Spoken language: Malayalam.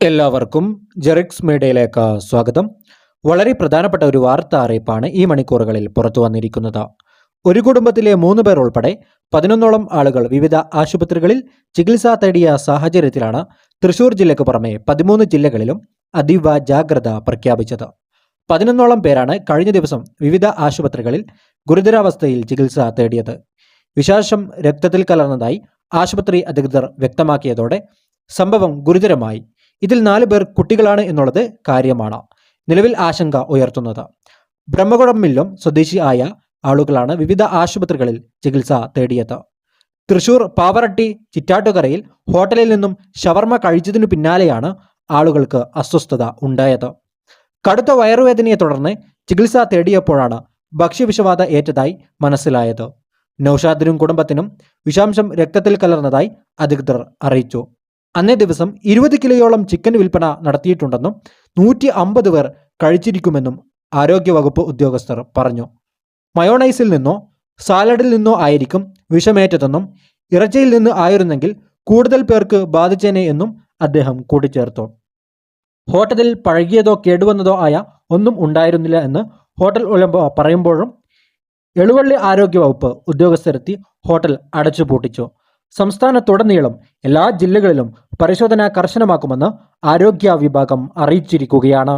എല്ലാവർക്കും ജെറിക്സ് മീഡിയയിലേക്ക് സ്വാഗതം. വളരെ പ്രധാനപ്പെട്ട ഒരു വാർത്താ അറിയിപ്പാണ് ഈ മണിക്കൂറുകളിൽ പുറത്തു വന്നിരിക്കുന്നത്. ഒരു കുടുംബത്തിലെ മൂന്ന് പേർ ഉൾപ്പെടെ പതിനൊന്നോളം ആളുകൾ വിവിധ ആശുപത്രികളിൽ ചികിത്സ തേടിയ സാഹചര്യത്തിലാണ് തൃശൂർ ജില്ലയ്ക്ക് പുറമെ പതിമൂന്ന് ജില്ലകളിലും അതീവ ജാഗ്രത പ്രഖ്യാപിച്ചത്. പതിനൊന്നോളം പേരാണ് കഴിഞ്ഞ ദിവസം വിവിധ ആശുപത്രികളിൽ ഗുരുതരാവസ്ഥയിൽ ചികിത്സ തേടിയത്. വിശാസം രക്തത്തിൽ കലർന്നതായി ആശുപത്രി അധികൃതർ വ്യക്തമാക്കിയതോടെ സംഭവം ഗുരുതരമായി. ഇതിൽ നാല് പേർ കുട്ടികളാണ് എന്നുള്ളത് കാര്യമാണ്. നിലവിൽ ആശങ്ക ഉയർത്തുന്നത്. ബ്രഹ്മകുളം മില്ലും സ്വദേശി ആയ ആളുകളാണ് വിവിധ ആശുപത്രികളിൽ ചികിത്സ തേടിയത്. തൃശൂർ പാവറട്ടി ചിറ്റാട്ടുകരയിൽ ഹോട്ടലിൽ നിന്നും ഷവർമ കഴിച്ചതിനു പിന്നാലെയാണ് ആളുകൾക്ക് അസ്വസ്ഥത ഉണ്ടായത്. കടുത്ത വയറുവേദനയെ തുടർന്ന് ചികിത്സ തേടിയപ്പോഴാണ് ഭക്ഷ്യവിഷബാധ ഏറ്റതായി മനസ്സിലായത്. നൌഷാദിനും കുടുംബത്തിനും വിഷാംശം രക്തത്തിൽ കലർന്നതായി അധികൃതർ അറിയിച്ചു. അന്നേ ദിവസം ഇരുപത് കിലോയോളം ചിക്കൻ വിൽപ്പന നടത്തിയിട്ടുണ്ടെന്നും നൂറ്റി അമ്പത് പേർ കഴിച്ചിരിക്കുമെന്നും ആരോഗ്യവകുപ്പ് ഉദ്യോഗസ്ഥർ പറഞ്ഞു. മയോണൈസിൽ നിന്നോ സാലഡിൽ നിന്നോ ആയിരിക്കും വിഷമേറ്റതെന്നും ഇറച്ചിയിൽ നിന്ന് ആയിരുന്നെങ്കിൽ കൂടുതൽ പേർക്ക് ബാധിച്ചേനെ എന്നും അദ്ദേഹം കൂട്ടിച്ചേർത്തു. ഹോട്ടലിൽ പഴകിയതോ കേടുവന്നതോ ആയ ഒന്നും ഉണ്ടായിരുന്നില്ല എന്ന് ഹോട്ടൽ ഉടമ പറയുമ്പോഴും എളുവള്ളി ആരോഗ്യവകുപ്പ് ഉദ്യോഗസ്ഥരെത്തി ഹോട്ടൽ അടച്ചുപൂട്ടിച്ചു. സംസ്ഥാനത്തുടനീളം എല്ലാ ജില്ലകളിലും പരിശോധന കർശനമാക്കുമെന്ന് ആരോഗ്യ വിഭാഗം അറിയിച്ചിരിക്കുകയാണ്